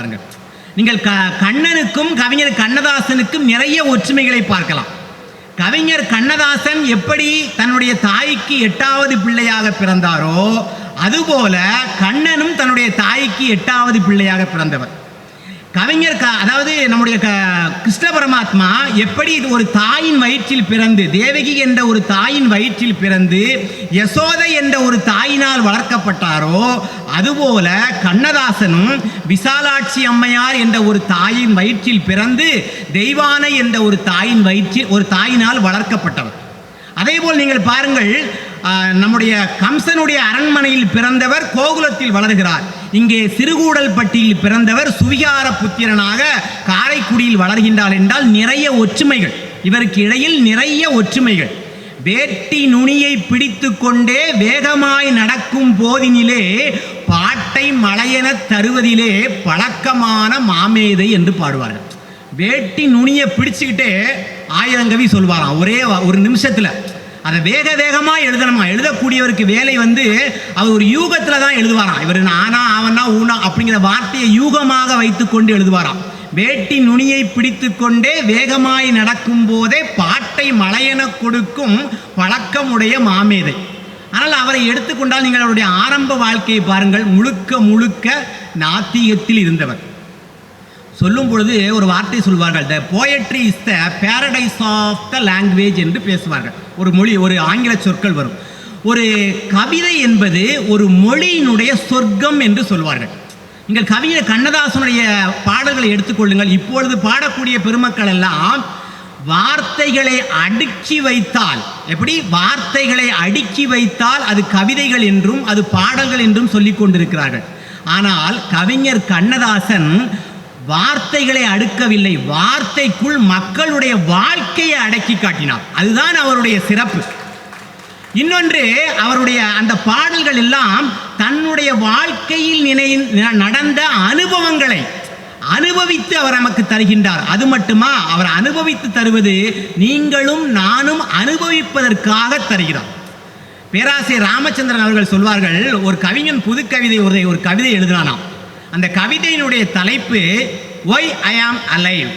பாருங்கள் நீங்கள் க கண்ணனுக்கும் கவிஞர் கண்ணதாசனுக்கும் நிறைய ஒற்றுமைகளை பார்க்கலாம். கவிஞர் கண்ணதாசன் எப்படி தன்னுடைய தாய்க்கு எட்டாவது பிள்ளையாக பிறந்தாரோ அதுபோல கண்ணனும் தன்னுடைய தாய்க்கு எட்டாவது பிள்ளையாக பிறந்தவர். கவிஞர் க அதாவது நம்முடைய க கிருஷ்ண பரமாத்மா எப்படி இது ஒரு தாயின் வயிற்றில் பிறந்து தேவகி என்ற ஒரு தாயின் வயிற்றில் பிறந்து யசோதை என்ற ஒரு தாயினால் வளர்க்கப்பட்டாரோ அதுபோல கண்ணதாசனும் விசாலாட்சி அம்மையார் என்ற ஒரு தாயின் வயிற்றில் பிறந்து தெய்வானை என்ற ஒரு தாயின் வயிற்றில் ஒரு தாயினால் வளர்க்கப்பட்டவர். அதேபோல் நீங்கள் பாருங்கள் நம்முடைய கம்சனுடைய அரண்மனையில் பிறந்தவர் கோகுலத்தில் வளர்கிறார். இங்கே சிறுகூடல்பட்டியில் பிறந்தவர் சுவிகார புத்திரனாக காரைக்குடியில் வளர்கின்றார் என்றால் நிறைய ஒற்றுமைகள். இவருக்கு இடையில் நிறைய ஒற்றுமைகள். வேட்டி நுனியை பிடித்து கொண்டே வேகமாய் நடக்கும் போதினிலே பாட்டை மலையென தருவதிலே பழக்கமான மாமேதை என்று பாடுவார்கள். வேட்டி நுனியை பிடிச்சுக்கிட்டே ஆயிரங்கவி சொல்வாராம். ஒரே ஒரு நிமிஷத்தில். அதை வேக வேகமாக எழுதணுமா? எழுதக்கூடியவருக்கு வேலை வந்து அவர் ஒரு யூகத்தில் தான் எழுதுவாராம். இவர் நானா அவனா ஊனா அப்படிங்கிற வார்த்தையை யூகமாக வைத்துக்கொண்டு எழுதுவாராம். வேட்டி நுனியை பிடித்து கொண்டே வேகமாய் நடக்கும் போதே பாட்டை மலையென கொடுக்கும் பழக்கமுடைய மாமேதை. ஆனால் அவரை எடுத்துக்கொண்டால் நீங்கள் அவருடைய ஆரம்ப வாழ்க்கையை பாருங்கள். முழுக்க முழுக்க நாத்திகத்தில் இருந்தவர். சொல்லும் பொழுது ஒரு வார்த்தை சொல்வார்கள். The poetry is the paradise of the language என்று பேசுவார்கள். ஒரு மொழி ஒரு ஆங்கில சொற்கள் வரும். ஒரு கவிதை என்பது ஒரு மொழியினுடைய சொர்க்கம் என்று சொல்வார்கள். நீங்கள் கவிஞர் கண்ணதாசனுடைய பாடல்களை எடுத்துக்கொள்ளுங்கள் இப்பொழுது பாடக்கூடிய பெருமக்கள் எல்லாம் வார்த்தைகளை அடுக்கி வைத்தால் எப்படி? வார்த்தைகளை அடுக்கி வைத்தால் அது கவிதைகள் என்றும் அது பாடல்கள் என்றும் சொல்லிக் கொண்டிருக்கிறார்கள். ஆனால் கவிஞர் கண்ணதாசன் வார்த்தைகளை அடுக்கவில்லை. வார்த்தைக்குள் மக்களுடைய வாழ்க்கையை அடக்கி காட்டினார். அதுதான் அவருடைய சிறப்பு. இன்னொன்று அவருடைய அந்த பாடல்கள் எல்லாம் தன்னுடைய வாழ்க்கையில் நினை நடந்த அனுபவங்களை அனுபவித்து அவர் நமக்கு தருகின்றார். அது மட்டுமா அவர் அனுபவித்து தருவது நீங்களும் நானும் அனுபவிப்பதற்காக தருகிறார். பேராசிரியர் ராமச்சந்திரன் அவர்கள் சொல்வார்கள் ஒரு கவிஞன் புது கவிதை ஒரு ஒரு கவிதை எழுதினானாம் அந்த கவிதையினுடைய தலைப்பு ஒய் ஐ ஆம் அலைவ்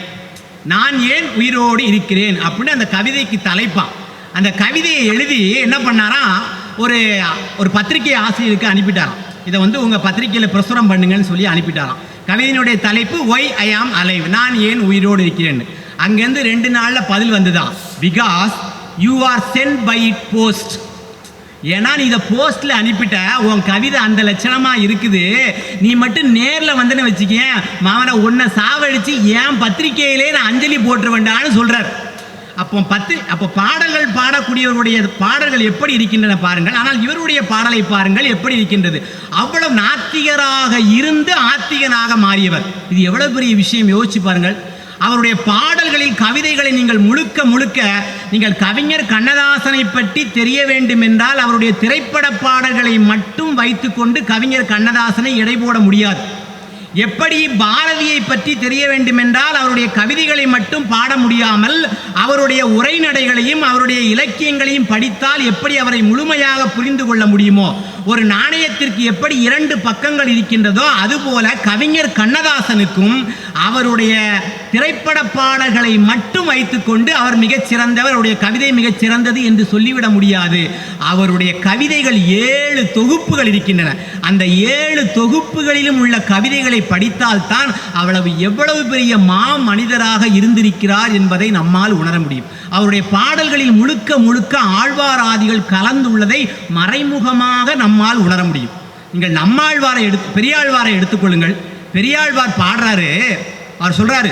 நான் ஏன் உயிரோடு இருக்கிறேன் அப்படின்னு அந்த கவிதைக்கு தலைப்பான் அந்த கவிதையை எழுதி என்ன பண்ணாராம் ஒரு ஒரு பத்திரிகை ஆசிரியருக்கு அனுப்பிட்டாராம். இதை வந்து உங்கள் பத்திரிகையில் பிரசுரம் பண்ணுங்கன்னு சொல்லி அனுப்பிட்டாராம். கவிதையினுடைய தலைப்பு ஒய் ஐ ஆம் அலைவ் நான் ஏன் உயிரோடு இருக்கிறேன்? அங்கேருந்து ரெண்டு நாளில் பதில் வந்துதான் because you are sent by it post ஏன்னா நீ இதை போஸ்டில் அனுப்பிட்ட உன் கவிதை அந்த லட்சணமாக இருக்குது. நீ மட்டும் நேரில் வந்துன்னு வச்சுக்கேன் மாமனை உன்னை சாவடித்து ஏன் பத்திரிகையிலே நான் அஞ்சலி போட்டுருவேண்டான்னு சொல்கிறார் அப்போ பத்து அப்போ பாடல்கள் பாடக்கூடியவருடைய பாடல்கள் எப்படி இருக்கின்றன பாருங்கள். ஆனால் இவருடைய பாடலை பாருங்கள் எப்படி இருக்கின்றது. அவ்வளவு நாத்திகராக இருந்து ஆத்திகனாக மாறியவர். இது எவ்வளவு பெரிய விஷயம் யோசிச்சு பாருங்கள். அவருடைய பாடல்களில் கவிதைகளை நீங்கள் முழுக்க முழுக்க நீங்கள் கவிஞர் கண்ணதாசனை பற்றி தெரிய வேண்டும் என்றால் அவருடைய திரைப்பட பாடல்களை மட்டும் வைத்துக்கொண்டு கவிஞர் கண்ணதாசனை எடை போட முடியாது. எப்படி பாரதியை பற்றி தெரிய வேண்டுமென்றால் அவருடைய கவிதைகளை மட்டும் பாட முடியாமல் அவருடைய உரைநடைகளையும் அவருடைய இலக்கியங்களையும் படித்தால் எப்படி அவரை முழுமையாக புரிந்து கொள்ள முடியுமோ? ஒரு நாணயத்திற்கு எப்படி இரண்டு பக்கங்கள் இருக்கின்றதோ அதுபோல கவிஞர் கண்ணதாசனுக்கும் அவருடைய திரைப்பட பாடல்களை மட்டும் வைத்துக்கொண்டு அவர் மிகச் அவருடைய கவிதை மிகச் சிறந்தது என்று சொல்லிவிட முடியாது. அவருடைய கவிதைகள் ஏழு தொகுப்புகள் இருக்கின்றன. அந்த ஏழு தொகுப்புகளிலும் உள்ள கவிதைகளை படித்தால்தான் அவ்வளவு எவ்வளவு பெரிய மா மனிதராக இருந்திருக்கிறார் என்பதை நம்மால் உணர முடியும். அவருடைய பாடல்களில் முழுக்க முழுக்க ஆழ்வாராதிகள் கலந்துள்ளதை மறைமுகமாக நம்மால் உணர முடியும். நீங்கள் நம்மாழ்வாரை எடுத்து பெரியாழ்வாரை எடுத்துக்கொள்ளுங்கள். பெரியாழ்வார் பாடுறாரு. அவர் சொல்றாரு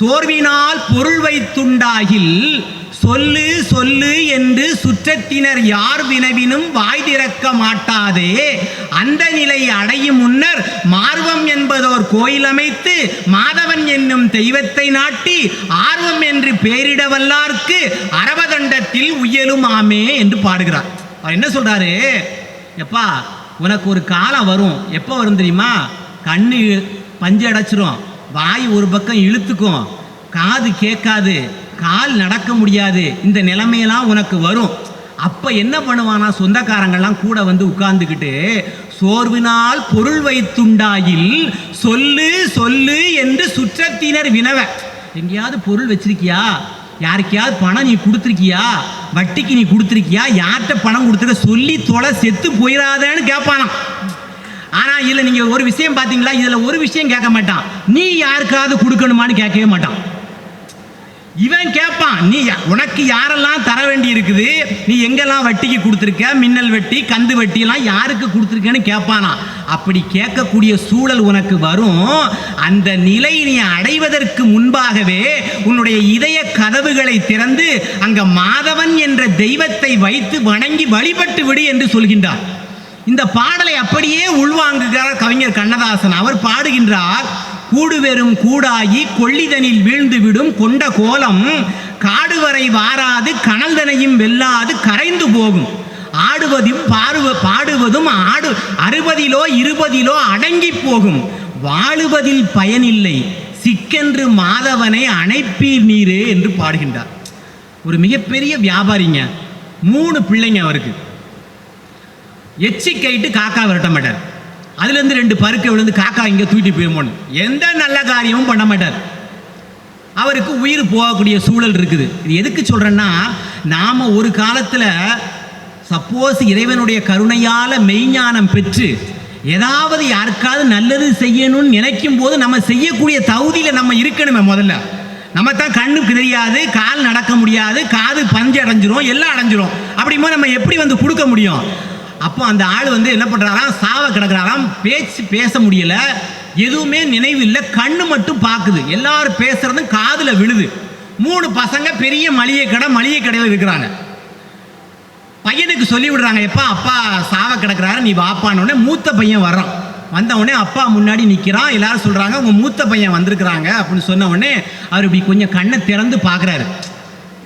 சோர்வினால் பொருள் வைத்துண்டாகில் சொல்லு சொல்லு என்று சுற்றத்தினர் யார் வினவினும் வாய் திறக்க மாட்டாதே. அந்த நிலை அடையும் முன்னர் மார்வம் என்பதோர் கோயில் அமைத்து மாதவன் என்னும் தெய்வத்தை நாட்டி ஆர்வம் என்று பேரிட வல்லார்க்கு அரபதண்டத்தில் உயலும் ஆமே என்று பாடுகிறார். அவர் என்ன சொல்றாரு? எப்பா உனக்கு ஒரு காலம் வரும். எப்போ வரும் தெரியுமா? கண்ணு பஞ்சு அடைச்சிரும். வாய் ஒரு பக்கம் இழுத்துக்கும். காது கேட்காது. கால் நடக்க முடியாது. இந்த நிலைமையெல்லாம் உனக்கு வரும். அப்போ என்ன பண்ணுவானா சொந்தக்காரங்கள்லாம் கூட வந்து உட்கார்ந்துக்கிட்டு சோர்வினால் பொருள் வைத்துண்டாயில் சொல்லு சொல்லு என்று சுற்றத்தினர் வினவ. எங்கேயாவது பொருள் வச்சிருக்கியா? யாருக்கையாவது பணம் நீ கொடுத்துருக்கியா? வட்டிக்கு நீ கொடுத்துருக்கியா? யார்கிட்ட பணம் கொடுத்துருக்க? சொல்லி தொலை செத்து போயிடாதேன்னு கேட்பானாம் ஆனால் இதில் நீங்கள் ஒரு விஷயம் பார்த்தீங்களா இதில் ஒரு விஷயம் கேட்க மாட்டான். நீ யாருக்காவது கொடுக்கணுமான்னு கேட்கவே மாட்டான். இவன் கேட்பான் நீ யா- உனக்கு யாரெல்லாம் தர வேண்டி இருக்குது நீ எங்கெல்லாம் வட்டிக்கு கொடுத்துருக்க? மின்னல் வட்டி கந்து வட்டி எல்லாம் யாருக்கு கொடுத்துருக்கேன்னு கேட்பானா அப்படி கேட்கக்கூடிய சூழல் உனக்கு வரும். அந்த நிலை நீ அடைவதற்கு முன்பாகவே உன்னுடைய இதய கதவுகளை திறந்து அங்க மாதவன் என்ற தெய்வத்தை வைத்து வணங்கி வழிபட்டு விடு என்று சொல்கின்றார். இந்த பாடலை அப்படியே உள்வாங்குகிறார் கவிஞர் கண்ணதாசன். அவர் பாடுகின்றார் கூடுவெறும் கூடாகி கொள்ளிதனில் வீழ்ந்து விடும் கொண்ட கோலம் காடுவரை வாராது கனல்தனையும் வெல்லாது கரைந்து போகும். ஆடுவதும் பாடுவ பாடுவதும் ஆடு அறுபதிலோ இருபதிலோ அடங்கி போகும். வாழுவதில் பயனில்லை. சிக்கென்று மாதவனை அணைப்பீர் நீரே என்று பாடுகின்றார். ஒரு மிகப்பெரிய வியாபாரிங்க. மூணு பிள்ளைங்க அவருக்கு. எச்சிக்கைட்டு காக்கா விரட்ட மாட்டார். அதுலேருந்து ரெண்டு பருக்கை விழுந்து காக்கா இங்கே தூக்கிட்டு போயிருமோன்னு. எந்த நல்ல காரியமும் பண்ண மாட்டார். அவருக்கு உயிர் போகக்கூடிய சூழல் இருக்குது. இது எதுக்கு சொல்கிறேன்னா நாம் ஒரு காலத்தில் சப்போஸ் இறைவனுடைய கருணையால் மெய்ஞானம் பெற்று ஏதாவது யாருக்காவது நல்லது செய்யணும்னு நினைக்கும் போது நம்ம செய்யக்கூடிய தகுதியில் நம்ம இருக்கணுமே முதல்ல. நம்ம தான் கண்ணுக்கு தெரியாது கால் நடக்க முடியாது காது பஞ்சு அடைஞ்சிரும் எல்லாம் அடைஞ்சிரும். அப்படிமா நம்ம எப்படி வந்து கொடுக்க முடியும்? அப்போ அந்த ஆள் வந்து என்ன பண்ணுறாராம் சாவ கிடக்கிறாராம். பேச்சு பேச முடியல. எதுவுமே நினைவு இல்லை கண்ணு மட்டும் பார்க்குது எல்லாரும் பேசுறதும் காதில் விழுது. மூணு பசங்க பெரிய மளிகை கடை மளிகை கடையில் இருக்கிறாங்க. பையனுக்கு சொல்லி விடுறாங்க எப்பா அப்பா சாவ கிடக்கிறாரு. நீ வாப்பானோடனே மூத்த பையன் வர்றான். வந்த உடனே அப்பா முன்னாடி நிற்கிறான் எல்லாரும் சொல்கிறாங்க உங்கள் மூத்த பையன் வந்திருக்கிறாங்க. அப்படின்னு சொன்ன உடனே அவர் இப்படி கொஞ்சம் கண்ணை திறந்து பார்க்குறாரு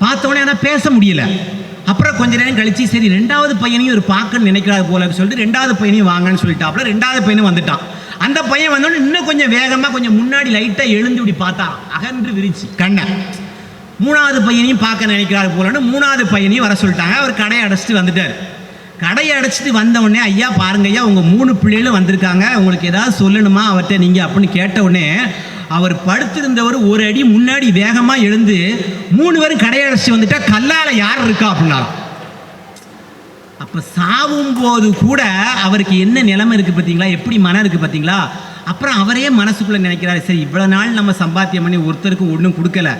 பார்த்த ஆனால் பேச முடியல. அப்புறம் கொஞ்ச நேரம் கழிச்சு சரி ரெண்டாவது பையனையும் ஒரு பார்க்கன்னு நினைக்கிறாரு போல அப்படின்னு சொல்லிட்டு ரெண்டாவது பையனையும் வாங்கன்னு சொல்லிட்டாப்புல. ரெண்டாவது பையனும் வந்துட்டான். அந்த பையன் வந்தோடனே இன்னும் கொஞ்சம் வேகமாக கொஞ்சம் முன்னாடி லைட்டாக எழுந்து இப்படி பார்த்தான் அகன்று விரிச்சு கண்ணை. மூணாவது பையனையும் பார்க்க நினைக்கிறாரு போலன்னு மூணாவது பையனையும் வர சொல்லிட்டாங்க. அவர் கடையை அடைச்சிட்டு வந்துட்டார். கடையை அடைச்சிட்டு வந்த உடனே ஐயா பாருங்க ஐயா உங்கள் மூணு பிள்ளைகளும் வந்திருக்காங்க. உங்களுக்கு ஏதாவது சொல்லணுமா? அவர்கிட்ட நீங்கள் அப்படின்னு கேட்ட உடனே அவர் படுத்திருந்தவர் ஒரு அடி முன்னாடி வேகமாக எழுந்து மூணு பேரும் கடையடைச்சி வந்துட்டா கல்லால் யார் இருக்கா அப்படின்னாலும் அப்போ சாவும் போது கூட அவருக்கு என்ன நிலைமை இருக்குது பார்த்தீங்களா? எப்படி மனம் இருக்குது பார்த்தீங்களா? அப்புறம் அவரே மனசுக்குள்ளே நினைக்கிறாரு சரி இவ்வளோ நாள் நம்ம சம்பாத்தியம் பண்ணி ஒருத்தருக்கு ஒன்றும் கொடுக்கல.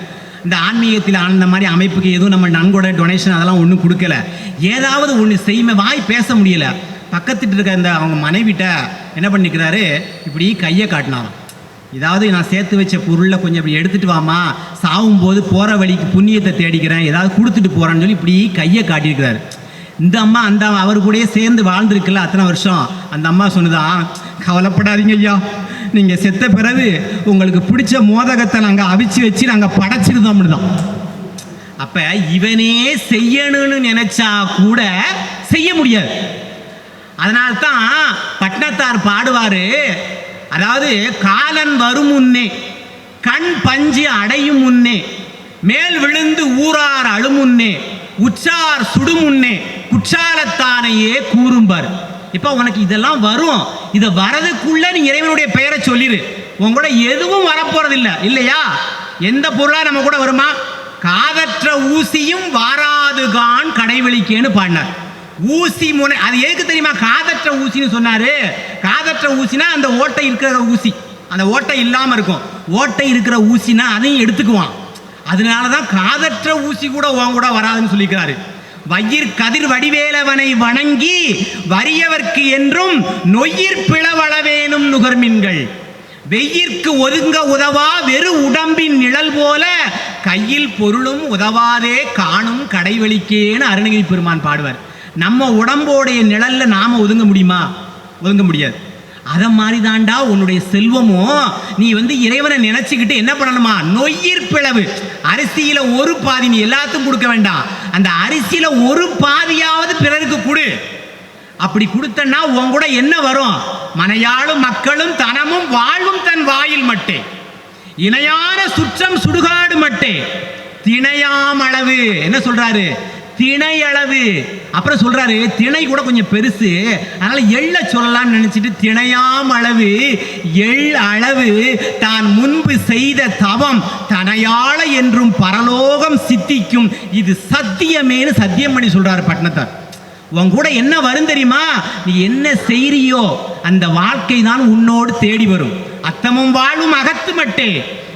இந்த ஆன்மீகத்தில் அந்த மாதிரி அமைப்புக்கு எதுவும் நம்ம நன்கொடை டொனேஷன் அதெல்லாம் ஒன்றும் கொடுக்கல. ஏதாவது ஒன்று செய்யுமே வாய் பேச முடியல. பக்கத்துட்டு இருக்க இந்த அவங்க மனைவிட்ட என்ன பண்ணிக்கிறாரு? இப்படி கையை காட்டினாராம். ஏதாவது நான் சேர்த்து வச்ச பொருளில் கொஞ்சம் இப்படி எடுத்துட்டு வாமா சாகும் போது போகிற வழிக்கு புண்ணியத்தை தேடிக்கிறேன். ஏதாவது கொடுத்துட்டு போகிறேன்னு சொல்லி இப்படி கையை காட்டியிருக்கிறாரு. இந்த அம்மா அந்த அவர் கூடயே சேர்ந்து வாழ்ந்துருக்குல்ல அத்தனை வருஷம். அந்த அம்மா சொன்னதான் கவலைப்படாதீங்க ஐயா. நீங்கள் செத்த பிறகு உங்களுக்கு பிடிச்ச மோதகத்தை நாங்கள் அவிச்சு வச்சு நாங்கள் படைச்சிருந்தோம் தான் அப்போ இவனே செய்யணும்னு நினச்சா கூட செய்ய முடியாது. அதனால்தான் பட்னத்தார் பாடுவார் அதாவது காலன் வரும் முன்னே கண் பஞ்சு அடையும் முன்னே மேல் விழுந்து ஊரார் அழுமுன்னே உச்சார் சுடுமுன்னே குற்றாலத்தானையே கூறும்பார். இப்போ உனக்கு இதெல்லாம் வரும். இதை வரதுக்குள்ள நீ இறைவனுடைய பெயரை சொல்லிடு உங்களோட எதுவும் வரப்போறதில்ல. இல்லையா? எந்த பொருளாக நம்ம கூட வருமா? காதற்ற ஊசியும் வாராதுகான் கடைவெளிக்கேன்னு பாடினார். ஊசி முனை அது எதுக்கு தெரியுமா? காதற்ற ஊசின்னு சொன்னாரு. காதற்ற ஊசினா அந்த ஓட்டை இருக்கிற ஊசி. அந்த ஓட்டை இல்லாமல் இருக்கும். ஓட்டை இருக்கிற ஊசினா அதையும் எடுத்துக்குவான். அதனால தான் காதற்ற ஊசி கூட உன் கூட வராதுன்னு சொல்லிக்கிறாரு. வயிர் கதிர் வடிவேலவனை வணங்கி வறியவர்க்கு என்றும் நொய்யிற் பிளவளவேனும் நுகர்மின்கள். வெயிற்கு ஒதுங்க உதவா வெறு உடம்பின் நிழல் போல கையில் பொருளும் உதவாதே காணும் கடைவெளிக்கேன்னு அருணகிரி பெருமான் பாடுவார். நம்ம உடம்போடைய நிழலில் நாம் ஒதுங்க முடியுமா? ஒதுங்க முடியாது. அதை மாதிரி தாண்டா உன்னுடைய செல்வமும் நீ வந்து இறைவனை நினைச்சுக்கிட்டு என்ன பண்ணணுமா? நொய்யிற் பிளவு. அரிசியில ஒரு பாதி நீ எல்லாத்துக்கும் கொடுக்க வேண்டாம். அந்த அரிசியில ஒரு பாதியாவது பிறருக்கு கொடு. அப்படி கொடுத்தன்னா உன் கூட என்ன வரும்? மனையாளும் மக்களும் தனமும் வாழ்வும் தன் வாயில் மட்டே. இணையான சுற்றம் சுடுகாடு மட்டே. திணையாமளவு. என்ன சொல்றாரு? திணை அளவு அப்புறம் சொல்றாரு திணை கூட கொஞ்சம் பெருசு. அதனால எள்ள சொல்லலாம்னு நினைச்சிட்டு திணையாம் அளவு எள் அளவு தான் முன்பு செய்த தவம் தனையாள என்றும் பரலோகம் சித்திக்கும். இது சத்தியமேனு சத்தியம் பண்ணி சொல்றாரு பட்னத்தார் உன் கூட என்ன வரும் தெரியுமா? நீ என்ன செய்றியோ அந்த வாழ்க்கை தான் உன்னோடு தேடி வரும். அத்தமும் வாழும் அகத்து மட்டே.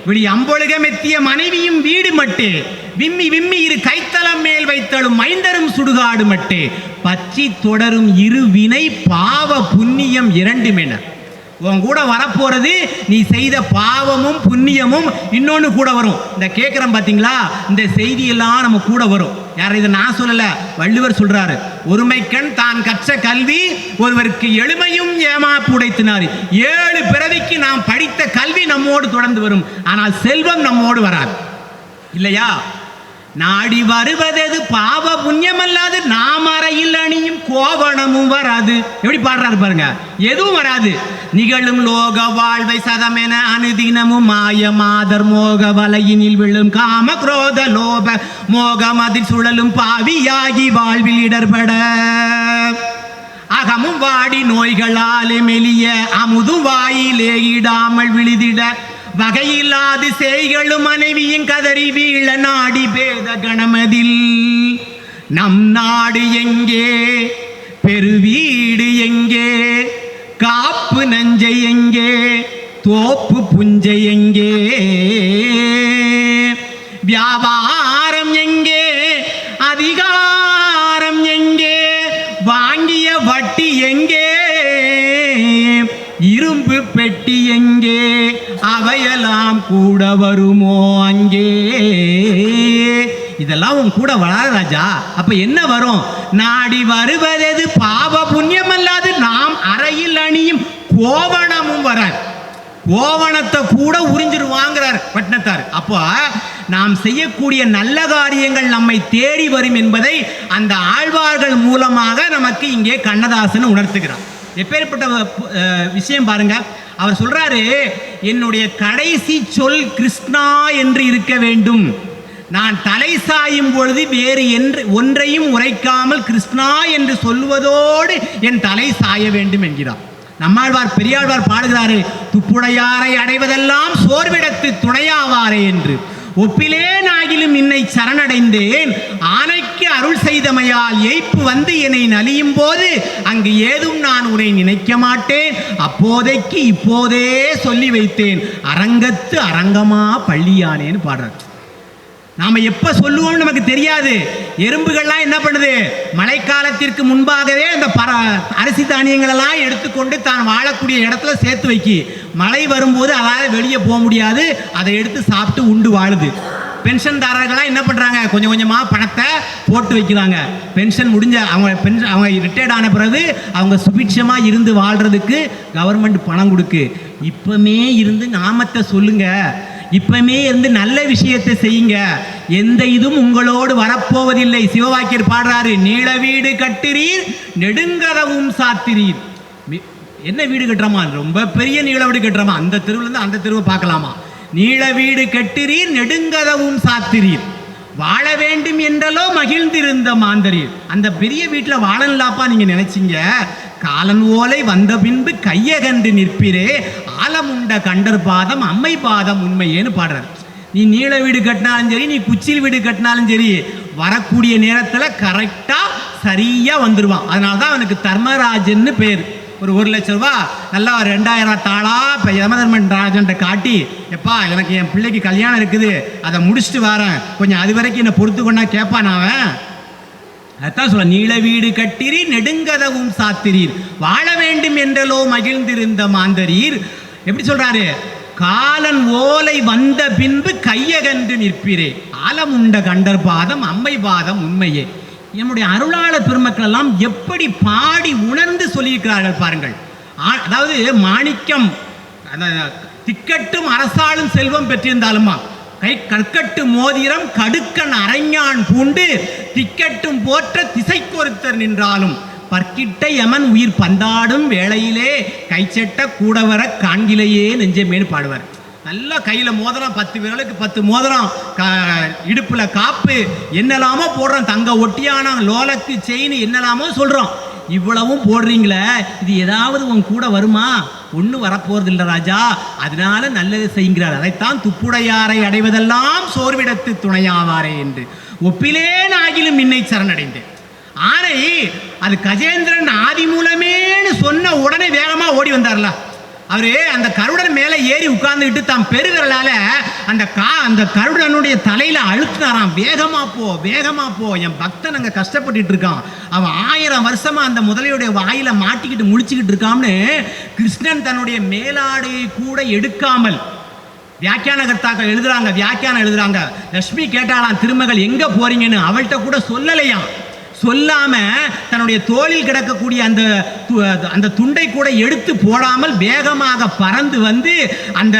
விழி அம்பொழுக மெத்திய மனைவியும் வீடு மட்டே. விம்மி விம்மி இரு கைத்தலம் மேல் வைத்தலும் மைந்தரும் சுடுகாடு மட்டே. பச்சி தொடரும் இரு வினை பாவ புண்ணியம் இரண்டுமென. உன் கூட வரப்போறது நீ செய்த பாவமும் புண்ணியமும் இன்னொன்று கூட வரும். இந்த கேட்குறோம் பார்த்தீங்களா இந்த செய்தியெல்லாம் நம்ம கூட வரும். யார் இதை நான் சொல்லலை வள்ளுவர் சொல்கிறாரு ஒருமைக்கண் தான் கற்ற கல்வி ஒருவருக்கு எளிமையும் ஏமாப்பு உடைத்தினார் ஏழு பிறவிக்கு நாம் படித்த கல்வி நம்மோடு தொடர்ந்து வரும். ஆனால் செல்வம் நம்மோடு வராது. இல்லையா? நாடி வருவதது பாவ புண்ணியம் அல்லாது நாம் அறையில் அணியும் கோவணமும் வராது. எப்படி பாடுறாரு பாருங்க. எதுவும் வராது. நிகழும் லோக வாழ்வை சதமென அனுதினமும் மாய மாதர் மோக வலையினில் விழும் காம குரோத லோப மோகம் அதில் சுழலும் பாவியாகி வாழ்வில் இடர்பட. அகமும் வாடி நோய்களாலே மெலிய அமுதும் வாயிலே இடாமல் விழுதிட வகையில்லாது செய்களும் மனைவியின் கதறி வீழ நாடி பேத கணமதில். நம் நாடு எங்கே? பெருவீடு எங்கே? காப்பு நஞ்சை எங்கே? தோப்பு புஞ்சை எங்கே? வியாபாரம் வருமோ அங்கே? இதெல்லாம் உன் கூட வராது ராஜா. அப்ப என்ன வரும்? நாடி வருவதெது பாவ புண்ணியம் அல்லாது நாம் அறையில் அணியும் கோவணமும் வராது. கோவணத்தை கூட உறிஞ்சிருவாங்கிறார் பட்னத்தார் அப்போ நாம் செய்யக்கூடிய நல்ல காரியங்கள் நம்மை தேடி வரும் என்பதை அந்த ஆழ்வார்கள் மூலமாக நமக்கு இங்கே கண்ணதாசன் உணர்த்துகிறார். எப்பேற்பட்ட விஷயம் பாருங்க. அவர் சொல்றாரு என்னுடைய கடைசி சொல் கிருஷ்ணா என்று இருக்க வேண்டும். நான் தலை சாயும் பொழுது வேறு என்று ஒன்றையும் உரைக்காமல் கிருஷ்ணா என்று சொல்வதோடு என் தலை சாய வேண்டும் என்கிறார். நம்மாழ்வார் பெரியாழ்வார் பாடுகிறாரு துப்புடையாரை அடைவதெல்லாம் சோர்விடத்து துணையாவாரே என்று. ஒப்பிலேன் ஆகிலும் இன்னை சரணடைந்தேன். ஆனைக்கு அருள் செய்தமையால் எய்ப்பு வந்து என்னை நலியும் போது அங்கு ஏதும் நான் உன்னை நினைக்க மாட்டேன். அப்போதைக்கு இப்போதே சொல்லி வைத்தேன். அரங்கத்து அரங்கமா பள்ளியானேன்னு பாடுறார். நாம் எப்போ சொல்லுவோம்னு நமக்கு தெரியாது. எறும்புகள்லாம் என்ன பண்ணுது? மழைக்காலத்திற்கு முன்பாகவே அந்த பர அரிசி தானியங்களெல்லாம் எடுத்துக்கொண்டு தான் வாழக்கூடிய இடத்துல சேர்த்து வைக்கி மழை வரும்போது அதால் வெளியே போக முடியாது. அதை எடுத்து சாப்பிட்டு உண்டு வாழுது. பென்ஷன்தாரர்கள்லாம் என்ன பண்ணுறாங்க கொஞ்சம் கொஞ்சமாக பணத்தை போட்டு வைக்கிறாங்க பென்ஷன் முடிஞ்ச அவங்க பென்ஷன் அவங்க ரிட்டையர்ட் ஆன பிறகு அவங்க சுபிட்சமாக இருந்து வாழ்கிறதுக்கு கவர்மெண்ட் பணம் கொடுக்கு. இப்போமே இருந்து நாமத்தை சொல்லுங்கள் இப்பவுமே இருந்து நல்ல விஷயத்தை செய்யுங்க. எந்த இதுவும் உங்களோடு வரப்போவதில்லை. சிவவாக்கியர் பாடுறாரு நீள வீடு கட்டுறீர் நெடுங்கதவும் சாத்திரீர். என்ன வீடு கட்டுறோமா? ரொம்ப பெரிய நீள வீடு கட்டுறோமா? அந்த தெருவுல இருந்து அந்த தெருவை பார்க்கலாமா? நீள வீடு கட்டுறீர் நெடுங்கதவும் சாத்திரீர். வாழ வேண்டும் என்றலோ மகிழ்ந்திருந்த மாந்தரீர். அந்த பெரிய வீட்டில் வாழலாப்பா நீங்கள் நினைச்சிங்க? காலன் ஓலை வந்த பின்பு கையகன்று நிற்பிரே ஆலமுண்ட கண்டர் பாதம் அம்மை பாதம் உண்மையேன்னு பாடுறார். நீ நீள வீடு கட்டினாலும் சரி நீ குச்சில் வீடு கட்டினாலும் சரி வரக்கூடிய நேரத்தில் கரெக்டாக சரியாக வந்துடுவான் அதனால தான் அவனுக்கு தர்மராஜன்னு பேர். ஒரு ஒரு லட்ச ரூபா நல்லா ஒரு ரெண்டாயிரம் தாளா இப்போ யமதர்மன் ராஜன்ட்ட காட்டி எப்பா எனக்கு என் பிள்ளைக்கு கல்யாணம் இருக்குது அதை முடிச்சுட்டு வரேன். கொஞ்சம் அது வரைக்கும் என்னை பொறுத்து கொண்டா கேட்பான் அவன்? அதான் சொல்ல நீள வீடு கட்டிரி நெடுங்கதவும் சாத்திரீர் வாழ வேண்டும் என்றலோ மகிழ்ந்திருந்த மாந்தரீர். எப்படி சொல்றாரு? காலன் ஓலை வந்த பின்பு கையகன்று நிற்பிரே. ஆலமுண்ட கண்டர் பாதம் அம்மை பாதம் உண்மையே. என்னுடைய அருளாளர் பெருமக்கள் எல்லாம் எப்படி பாடி உணர்ந்து சொல்லியிருக்கிறார்கள் பாருங்கள். ஆ- அதாவது மாணிக்கம் அந்த திக்கட்டும் அரசாளும் செல்வம் பெற்றிருந்தாலுமா? கற்கட்டு மோதிரம் கடுக்கன் அரைஞான் பூண்டு திக்கட்டும் போற்ற திசைக்கொருத்தர் நின்றாலும் பற்கிட்ட யமன் உயிர் பந்தாடும் வேளையிலே கைச்செட்ட கூடவர காண்கிலேயே நெஞ்சமேனு பாடுவார். நல்லா கையில் மோதிரம் பத்து விரலுக்கு பத்து மோதிரம் க- இடுப்பில் காப்பு என்னெல்லாமோ போடுறோம். தங்க ஒட்டியான லோலக்கு செயின் என்னெல்லாமோ சொல்கிறோம் இவ்வளவும் போடுறீங்களே இது ஏதாவது உன் கூட வருமா? ஒன்றும் வரப்போறது இல்லை ராஜா. அதனால நல்லது செய்கிறார். அதைத்தான் துப்புடையாரை அடைவதெல்லாம் சோர்விடத்து துணையாவாரே என்று. ஒப்பிலேன் ஆகிலும் இன்னை சரணடைந்தேன். ஆனை அது கஜேந்திரன் ஆதி மூலமேன்னு சொன்ன உடனே வேகமாக ஓடி வந்தார்ல. அவரு அந்த கருடன் மேலே ஏறி உட்கார்ந்துக்கிட்டு தான் பெருவிரலால அந்த கா அந்த கருடனுடைய தலையில அழுத்துனாராம். வேகமா போ வேகமா போ. என் பக்தன் அங்க கஷ்டப்பட்டுட்டு இருக்கான். அவன் ஆயிரம் வருஷமா அந்த முதலையுடைய வாயில மாட்டிக்கிட்டு முழிச்சுக்கிட்டு இருக்கான்னு கிருஷ்ணன் தன்னுடைய மேலாடையை கூட எடுக்காமல் வியாக்கியானகர்த்தாக்கள் எழுதுறாங்க வியாக்கியானம் எழுதுறாங்க. லட்சுமி கேட்டாலாம் திருமகள் எங்க போறீங்கன்னு? அவள்கிட்ட கூட சொல்லலையாம். சொல்லாம தன்னுடைய தோளில் கிடக்கக்கூடிய அந்த து- அந்த துண்டை கூட எடுத்து போடாமல் வேகமாக பறந்து வந்து அந்த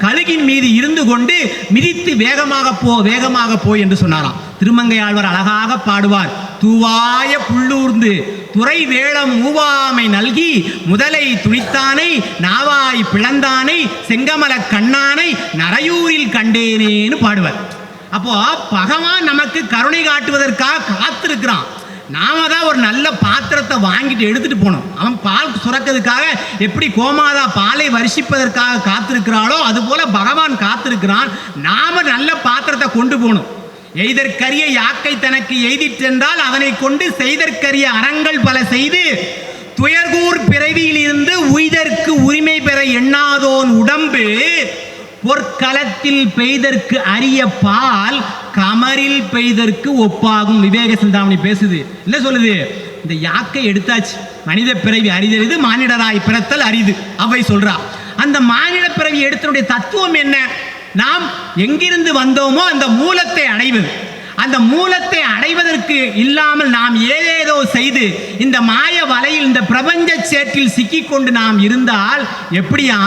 கழுகின் மீது இருந்து கொண்டு மிதித்து வேகமாக போ வேகமாக போ என்று சொன்னாராம். திருமங்கை ஆழ்வார் அழகாக பாடுவார். தூவாய புள்ளூர்ந்து துறை வேளம் மூவாமை நல்கி முதலை துணித்தானை நாவாய் பிளந்தானை செங்கமல கண்ணானை நரையூரில் கண்டேனேன்னு பாடுவார். அப்போ பகவான் நமக்கு கருணை காட்டுவதற்காக காத்திருக்கிறான். நாம தான் ஒரு நல்ல பாத்திரத்தை வாங்கிட்டு எடுத்துட்டு போனோம் அவன் பால் சுரக்கிறதுக்காக எப்படி கோமாதா பாலை வருஷிப்பதற்காக காத்திருக்கிறாளோ அதுபோல பகவான் காத்திருக்கிறான். நாம நல்ல பாத்திரத்தை கொண்டு போகணும். எய்தற்கரிய யாக்கை தனக்கு எய்திட்டென்றால் அதனை கொண்டு செய்தற்கரிய அறங்கள் பல செய்து துயர்கூர் பிறவியிலிருந்து உய்தற்கு உரிமை பெற எண்ணாதோன் உடம்பு பொற்களத்தில் பெய்தற்கு அரிய பால் கமரில் பெய்தற்கு ஒப்பாகும். விவேக சிந்தாமணி பேசுது. என்ன சொல்லுது? இந்த யாக்கை எடுத்தாச்சு. மனித பிறவி அரிதறிது மானிடராய் பிறத்தல் அரிது. அவை சொல்றா. அந்த மானிட பிறவி எடுத்தனுடைய தத்துவம் என்ன? நாம் எங்கிருந்து வந்தோமோ அந்த மூலத்தை அடைவது. அந்த மூலத்தை அடைவதற்கு இல்லாமல் நாம் ஏதோ செய்து இந்த மாய வலையில் இந்த பிரபஞ்ச சேற்றில் சிக்கிக்கொண்டு நாம் இருந்தால் எப்படியா?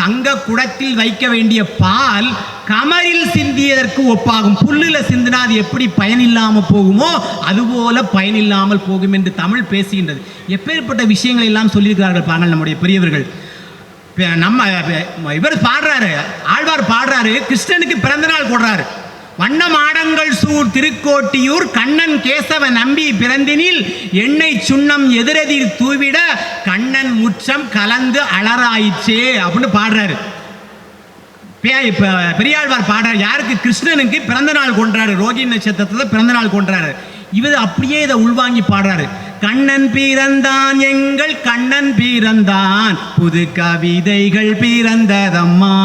தங்க குடத்தில் வைக்க வேண்டிய பால் கமரில் சிந்தியதற்கு ஒப்பாகும். புல்லுல சிந்தினா அது எப்படி பயனில்லாமல் போகுமோ அதுபோல பயனில்லாமல் போகும் என்று தமிழ் பேசுகின்றது. எப்பேற்பட்ட விஷயங்களை எல்லாம் சொல்லியிருக்கிறார்கள் பாருங்கள் நம்முடைய பெரியவர்கள். நம்ம இவர் பாடுறாரு ஆழ்வார் பாடுறாரு கிருஷ்ணனுக்கு பிறந்தநாள் போடுறாரு. வண்ணமாடங்கள் மாடங்கள் சூர் திருக்கோட்டியூர் கண்ணன் கேசவ நம்பி பிறந்தினில் எண்ணெய் சுண்ணம் எதிரெதிர் தூவிட கண்ணன் முற்றம் கலந்து அலராயிச்சே அப்படின்னு பாடுறாரு. இப்ப பெரியாழ்வார் பாடுறாரு. யாருக்கு? கிருஷ்ணனுக்கு பிறந்த நாள் கொண்டாரு ரோகி நட்சத்திரத்துல பிறந்த நாள் கொண்டாரு இவர் அப்படியே இதை உள்வாங்கி பாடுறாரு. கண்ணன் பிறந்தான் எங்கள் கண்ணன் பிறந்தான். புது கவிதைகள் பிறந்ததம்மா.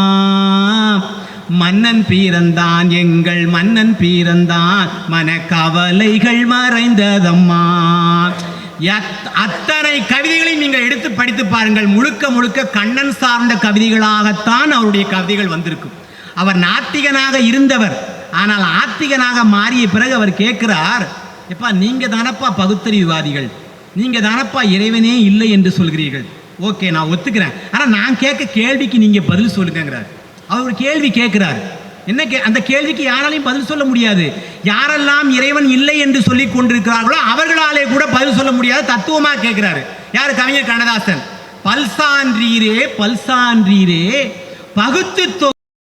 மன்னன் பீரந்தான் எங்கள் மன்னன் பீரந்தான் மனக்கவலைகள் மறைந்ததம்மா. எத்- அத்தனை கவிதைகளையும் நீங்கள் எடுத்து படித்து பாருங்கள். முழுக்க முழுக்க கண்ணன் சார்ந்த கவிதைகளாகத்தான் அவருடைய கவிதைகள் வந்திருக்கும். அவர் நாத்திகனாக இருந்தவர். ஆனால் ஆத்திகனாக மாறிய பிறகு அவர் கேட்கிறார் எப்பா நீங்கள் தானப்பா பகுத்தறிவுவாதிகள் நீங்கள் தானப்பா இறைவனே இல்லை என்று சொல்கிறீர்கள்? ஓகே நான் ஒத்துக்கிறேன். ஆனால் நான் கேட்க கேள்விக்கு நீங்கள் பதில் சொல்லுங்கிறார் அவர் ஒரு கேள்வி கேட்கிறார். என்ன கே அந்த கேள்விக்கு யாராலையும் பதில் சொல்ல முடியாது. யாரெல்லாம் இறைவன் இல்லை என்று சொல்லி கொண்டிருக்கிறார்களோ அவர்களாலே கூட பதில் சொல்ல முடியாது தத்துவமா கேட்கிறாரு. யார்? கவிஞர் கண்ணதாசன். பல்சான்றீரே பல்சான்றீரே பகுத்து தொ-